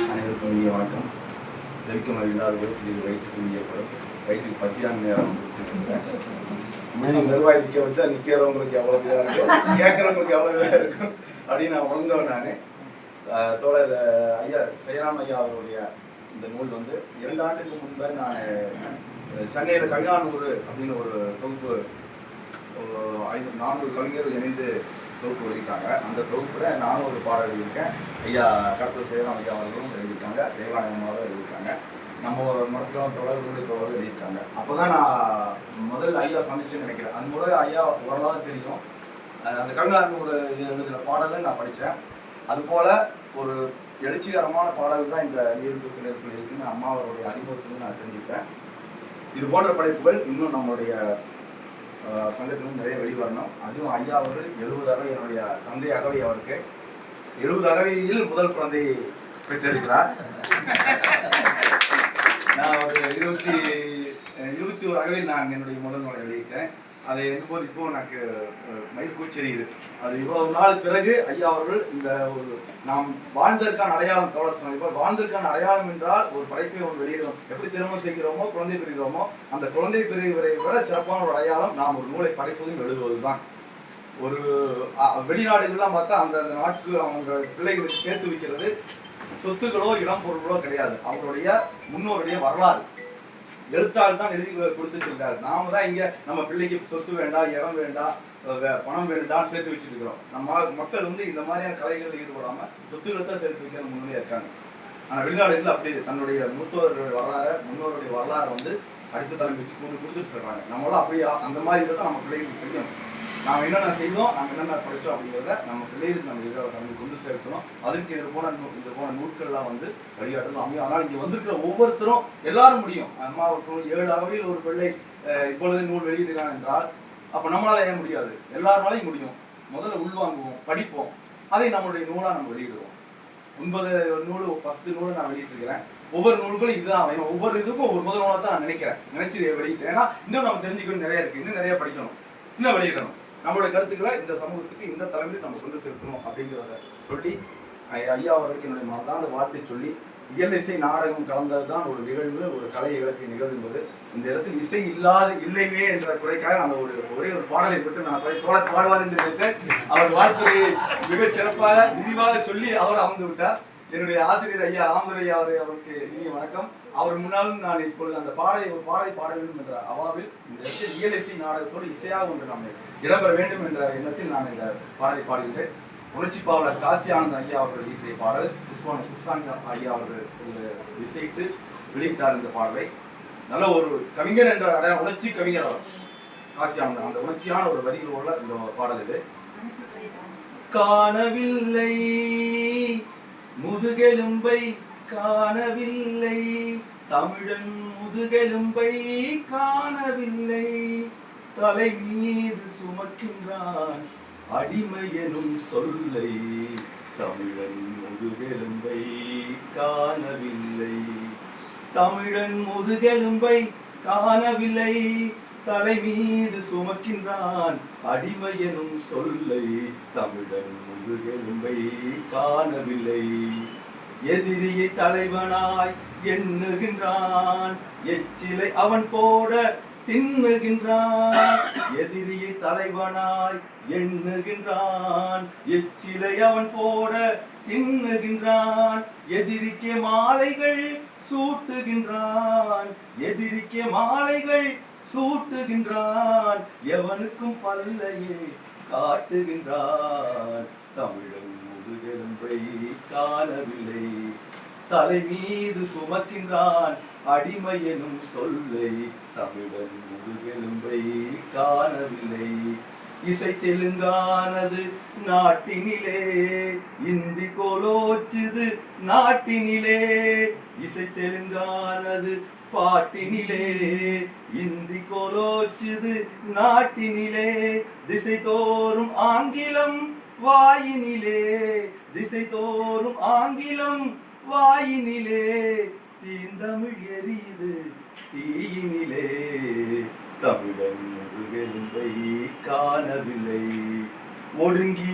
அனைவருக்கும் இனிய வணக்கம். செவிக்கும் இல்லாத சிறிது வயிற்றுக்கு இயப்படும் வயிற்றுக்கு பசியான நேரம் வந்துருச்சுன்னு நிர்வாகி நிற்க வச்சா நிற்கிறவங்களுக்கு எவ்வளோ இதாக இருக்கும்? கேட்குறவங்களுக்கு எவ்வளோ இதாக இருக்கும்? அப்படின்னு நான் உணர்ந்தவன் நான். தோழர் ஐயா சைராம் ஐயா அவருடைய இந்த நூல் வந்து இரண்டு ஆண்டுக்கு முன்பே நான் சென்னையில் கவிஞானூர் அப்படின்னு ஒரு தொகுப்பு ஐநூறு நானூறு கவிஞர்கள் இணைந்து தொகுப்பு வெளியிட்டாங்க. அந்த தொகுப்பில் நானும் ஒரு பாடல் எழுதியிருக்கேன். ஐயா கடத்தல் சேரம் ஐயா அவர்களும் எழுதியிருக்காங்க. தேவாலயம் எழுதியிருக்காங்க. நம்ம மரத்துலாம் தொடர்புடைய தொடர்பு எழுதியிருக்காங்க. அப்போதான் நான் முதல்ல ஐயா சந்திச்சுன்னு நினைக்கிறேன். அந்த மூலம் ஐயா ஓரளவு தெரியும். அந்த கருணாநூறு எழுதின பாடலும் நான் படித்தேன். அதுபோல் ஒரு எழுச்சிகரமான பாடல் தான் இந்த நீர்ப்பு நெருப்பில் இருக்குன்னு அம்மா அவருடைய அறிமுகத்திலிருந்து நான் தெரிஞ்சுக்கிட்டேன். இது போன்ற படைப்புகள் இன்னும் நம்மளுடைய சங்கத்திலும் நிறைய வெளிவரணும் அதுவும் ஐயா அவர்கள் எழுபது அகவை என்னுடைய தந்தை அகவை அவருக்கு எழுபது அகவையில் முதல் குழந்தையை பெற்றெடுக்கிறார். நான் ஒரு இருபத்தி இருபத்தி ஒரு அகவையில் நான் என்னுடைய முதல் நூலை வெளியிட்டேன். அதை எண்ணும்போது இப்போ எனக்கு அஹ், மயிர்கூச்செறியுது அது இவ்வளவு நாள் பிறகு ஐயா அவர்கள் இந்த ஒரு நாம் வாழ்ந்ததற்கான அடையாளம் தோழர் சொன்னது இப்போ வாழ்ந்ததற்கான அடையாளம் என்றால் ஒரு படைப்பை ஒரு வெளியிடும் எப்படி திருமணம் செய்கிறோமோ குழந்தை பெறுகிறோமோ அந்த குழந்தை பெறுவதை விட சிறப்பான ஒரு அடையாளம் நாம் ஒரு நூலை படைப்பதும் எழுதுவதுதான். ஒரு வெளிநாடுகள்லாம் பார்த்தா அந்த அந்த நாட்டுக்கு அவங்க பிள்ளைகளுக்கு சேர்த்து வைக்கிறது சொத்துக்களோ இளம் பொருள்களோ கிடையாது. அவங்களுடைய முன்னோருடைய வரலாறு. எழுத்தாள் தான் எழுதி கொடுத்துட்டு இருக்காரு நாம தான் இங்க நம்ம பிள்ளைக்கு சொத்து வேண்டாம் இடம் வேண்டாம் வே- பணம் வேண்டாம் சேர்த்து வச்சுட்டு இருக்கிறோம் நம்ம மக்கள் வந்து இந்த மாதிரியான கலைகளில் ஈடுபடாம சொத்துக்களை தான் சேர்த்து வைக்கிற முன்னே இருக்காங்க. ஆனா வெளிநாடுகளில் அப்படி தன்னுடைய மூத்தோருடைய வரலாறு முன்னோருடைய வரலாறு வந்து அடுத்த தலைமைக்கு கொண்டு கொடுத்துட்டு சொல்றாங்க. நம்மளாம் அப்படியே? அந்த மாதிரி இதை தான் நம்ம பிள்ளைகளுக்கு செய்யணும். நாம் என்னென்ன செய்தோம் நம்ம என்னென்ன படித்தோம் அப்படிங்கிறத நம்ம பிள்ளைகளுக்கு நம்ம இதை நம்மளுக்கு வந்து சேர்க்கணும். அதற்கு இது போன நூ- போன நூல்கள்லாம் வந்து வழிகாட்டணும் அமையும் ஆனால் இங்கே வந்திருக்கிற ஒவ்வொருத்தரும் எல்லாரும் முடியும். அம்மா ஒரு சொல்லும் ஏழு அகவையில் ஒரு பிள்ளை இப்பொழுது நூல் வெளியிடுகிறான் என்றால் அப்போ நம்மளால ஏன் முடியாது? எல்லாருனாலையும் முடியும். முதல்ல உள்வாங்குவோம் படிப்போம். அதை நம்மளுடைய நூலாக நம்ம வெளியிடுவோம். ஒன்பது நூல் பத்து நூலை நான் வெளியிட்டிருக்கிறேன். ஒவ்வொரு நூல்களும் இதுதான். வேணும் ஒவ்வொரு இதுக்கும் ஒரு முதல் நூலாக தான் நான் நினைக்கிறேன். நினைச்சு வெளியிட்டேன். ஏன்னா இன்னும் நம்ம தெரிஞ்சுக்கணும் நிறைய இருக்கு. இன்னும் நிறைய படிக்கணும். இன்னும் வெளியிடணும். நம்மளுடைய கருத்துக்களை இந்த சமூகத்துக்கு இந்த தலைமையில் நம்ம கொண்டு செலுத்தணும் அப்படிங்கிறத சொல்லி ஐயா அவர்களுக்கு என்னுடைய அந்த வார்த்தை சொல்லி இயல் இசை நாடகம் கலந்ததுதான் ஒரு நிகழ்வு ஒரு கலை இலக்கிய நிகழ்வு என்பது இந்த இடத்தில் இசை இல்லாத இல்லையே என்ற குறைக்காக நான் ஒரு ஒரே ஒரு பாடலை பெற்று நான் தோழ பாடுவார் என்று நினைத்தேன். அவர் வாழ்க்கையை மிகச் சிறப்பாக விரிவாக சொல்லி அவர் அமர்ந்து விட்டார். என்னுடைய ஆசிரியர் ஐயா ராமதுரை அவரை அவருக்கு இனிய வணக்கம். அவர் முன்னாலும் நான் இப்பொழுது அந்த பாடலை ஒரு பாடலை பாட வேண்டும் என்ற அவாவில் இந்த இயல் இசை நாடகத்தோடு இசையாக ஒன்று நாம் இடம்பெற வேண்டும் என்ற எண்ணத்தில் நான் இந்த பாடலை பாடுகின்றேன். உணர்ச்சி பாவலர் காசி ஆனந்த் ஐயா அவர்கள் இயற்றிய பாடல் புஷ்பான சுப்சான் ஐயா அவர்கள் இசைத்து வெளியிட்டார் இந்த பாடலை. நல்ல ஒரு கவிஞர் என்ற அடையாளம் உணர்ச்சி கவிஞர் அவர். காசி ஆனந்த் அந்த உணர்ச்சியான ஒரு வரிகளோட இந்த பாடல் இது. காணவில்லை. முதுகெலும்பை காணவில்லை. தமிழன் முதுகெலும்பை காணவில்லை. தலை மீது சுமக்கின்றான் அடிமை எனும் சொல்லை. தமிழன் முதுகெலும்பை காணவில்லை. தமிழன் முதுகெலும்பை காணவில்லை. தலை மீது சுமக்கின்றான். அடிமையனும் சொல்லை தமிழன் முதுகெலும்பை காணவில்லை. எதிரியை தலைவனாய் எண்ணுகின்றான். எச்சிலை அவன் போட தின்னுகின்றான். எதிரியை தலைவனாய் எண்ணுகின்றான். எச்சிலை அவன் போட தின்னுகின்றான். எதிரிக்கே மாலைகள் சூட்டுகின்றான். எதிரிக்கே மாலைகள் சூட்டுகின்றான் எவனுக்கும் பல்லையே காட்டுகின்றான். தமிழன் முதுகெலும்பை காணவில்லை தலை மீது சுமக்கின்றான் அடிமை எனும் சொல்லை தமிழன் முதுகெலும்பை காணவில்லை. இசை தெலுங்கானது நாட்டினிலே இந்தி கோலோச்சுது நாட்டினிலே. இசை தெலுங்கானது பாட்டினிலே. இந்தி கோலோச்சுது நாட்டினிலே. திசை தோறும் ஆங்கிலம் வாயினிலே. திசை தோறும் ஆங்கிலம் வாயினிலே. தீந்தமிழ் எரியுது தீயினிலே. தமிழன் முருகெலும்பை காணவில்லை. ஒடுங்கி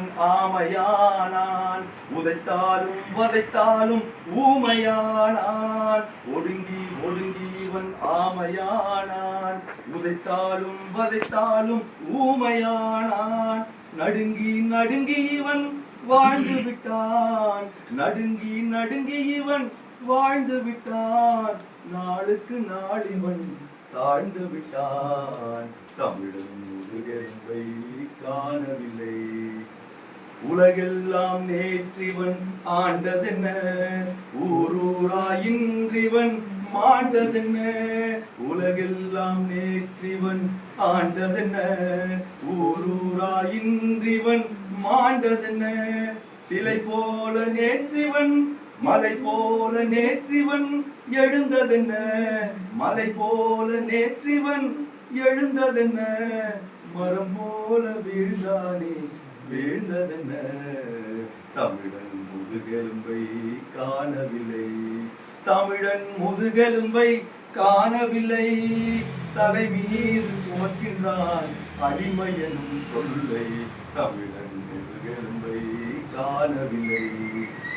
ஒடுங்கி ஆமையானான் உதைத்தாலும் வதைத்தாலும் ஊமையானான் ஒடுங்கி ஒடுங்கி இவன் ஆமையானான் உதைத்தாலும் வதைத்தாலும் ஊமையானான் நடுங்கி நடுங்கி இவன் வாழ்ந்து விட்டான். நடுங்கி நடுங்கி இவன் வாழ்ந்து விட்டான். நாளுக்கு நாள் இவன் தாழ்ந்து விட்டான். தமிழன் முருகன் காணவில்லை. உலகெல்லாம் நேற்றிவன் ஆண்டதென்ன? ஊரூராயின்றிவன் மாண்டதென்ன? உலகெல்லாம் நேற்றிவன் ஆண்டதென்ன? ஊரூராயின்றிவன் மாண்டதென்ன? சிலை போல நேற்றிவன் மலை போல நேற்றிவன் எழுந்ததென்ன? மலை போல நேற்றிவன் எழுந்ததென்ன? மரம் போல வீழ்ந்தானே வீழ்ந்ததென்ன? தமிழன் முதுகெலும்பை காணவில்லை. தமிழன் முதுகெலும்பை காணவில்லை. தலை மீது சுமக்கின்றான் அடிமையனும் சொல்லை. தமிழன் முதுகெலும்பை காணவில்லை.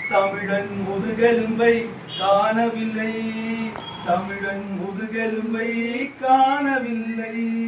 தமிழன் முதுகெலும்பை காணவில்லை. தமிழன் முதுகெலும்பை காணவில்லை.